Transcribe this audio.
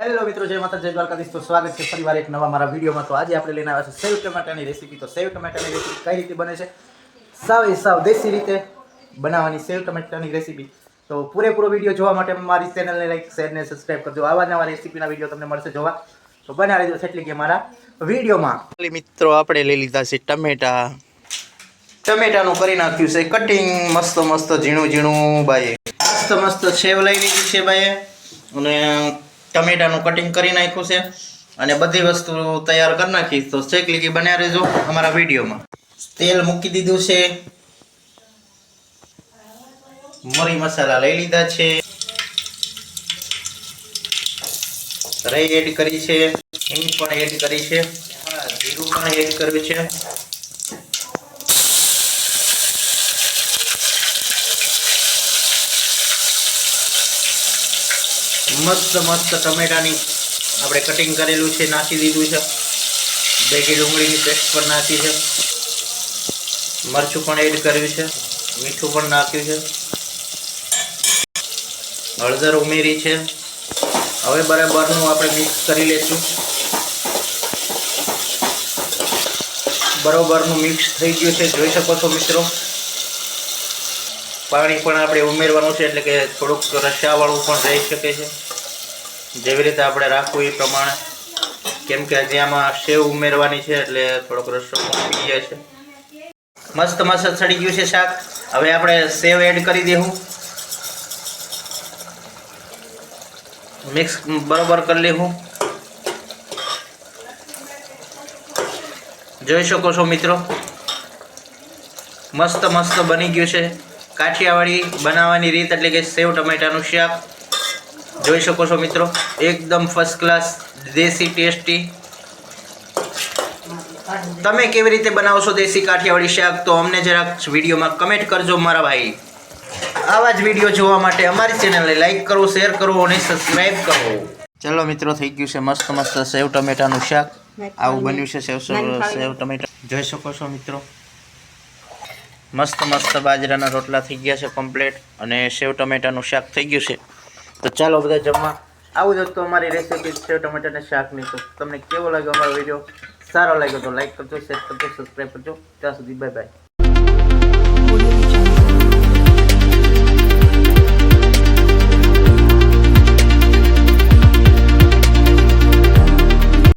Hello મિત્રો જય માતા જય દ્વારકાધીશ. તો સ્વાગત છે ફરીવાર એક નવા મારા વિડીયોમાં. તો આજે આપણે લઈને આવ્યા છે સેવ ટમાટાની રેસીપી તો સેવ ટમાટાની રેસીપી કઈ રીતે બને છે? સાવ એ સાવ દેશી રીતે બનાવવાની સેવ ટમાટાની રેસીપી તો પૂરેપૂરો વીડિયો જોવા માટે મારી ચેનલને લાઈક શેર ને સબસ્ક્રાઇબ કરજો. આવા નવા રેસીપીના વીડિયો તમને મળશે જોવા. તો બના રહેજો એટલે કે મારા વિડીયોમાં. મિત્રો આપણે લઈ લીધા છે ટમેટા. ટમેટાનું કરી નાખ્યું છે કટિંગ મસ્ત મસ્ત ઝીણું ઝીણું બાઈએ. મસ્ત મસ્ત સેવ લઈ લીધી છે બાઈએ. અને ટમેટાનું કટિંગ કરી નાખ્યું છે. અને બધી વસ્તુ તૈયાર કરી નાખી. તો શેક લીધી બન્યા રહેજો અમારા વિડીયોમાં. તેલ મૂકી દીધું છે. મરી મસાલા લઈ લીધા છે. રઈ એડ કરી છે. હિંગ પણ એડ કરી છે. જીરું પણ એડ કર્યું છે. મસ્ત મસ્ત ટમેટાની આપણે કટિંગ કરેલું છે, નાખી દીધું છે. ભેગી ડુંગળીની પેસ્ટ પણ નાખી છે. મરચું પણ એડ કર્યું છે. મીઠું પણ નાખ્યું છે. હળદર ઉમેરી છે. હવે બરાબરનું આપણે મિક્સ કરી લઈશું બરોબરનું મિક્સ થઈ ગયું છે. જોઈ શકો છો મિત્રો. પાણી પણ આપણે ઉમેરવાનું છે, એટલે કે થોડુંક રસાવાળું પણ રહી શકે છે. જેવી રીતે આપણે રાખવું એ પ્રમાણે. કેમ કે હજી સેવ ઉમેરવાની છે, એટલે થોડોક રસો પી છે. મસ્ત મસ્ત સડી ગયું છે શાક. હવે આપણે સેવ એડ કરી દેવું. મિક્સ બરોબર કરી લેવું. જોઈ શકો છો મિત્રો. મસ્ત મસ્ત બની ગયું છે. કાઠિયાવાડી બનાવવાની રીત એટલે કે સેવ ટમેટાનું શાક. જોઈ શકો છો મિત્રો એકદમ ફર્સ્ટ ક્લાસ દેશી ટેસ્ટી તમે કેવી રીતે બનાવશો દેશી કાઠિયાવાડી શાક? તો અમને જરાક વિડીયોમાં કમેન્ટ કરજો મારા ભાઈ. આવા જ વીડિયો જોવા માટે અમારી ચેનલને લાઈક કરો શેર કરો અને સબસ્ક્રાઈબ કરો. ચલો મિત્રો થઈ ગયું છે મસ્ત મસ્ત સેવ ટમેટાનું શાક. આવું બન્યું છે સેવ સેવ ટમેટા. જોઈ શકો છો મિત્રો મસ્ત મસ્ત બાજરાના રોટલા થઈ ગયા છે કમ્પ્લેટ અને સેવ ટમેટાનું શાક થઈ ગયું છે. તો ચાલો બધા જમવા. આવું જ તો અમારી રેસીપી સેવ ટમેટાના શાકની. તો તમને કેવો લાગ્યો અમારો વીડિયો સારો લાગ્યો તો લાઈક કરજો શેર કરજો સબસ્ક્રાઈબ કરજો. ત્યાં સુધી બાય બાય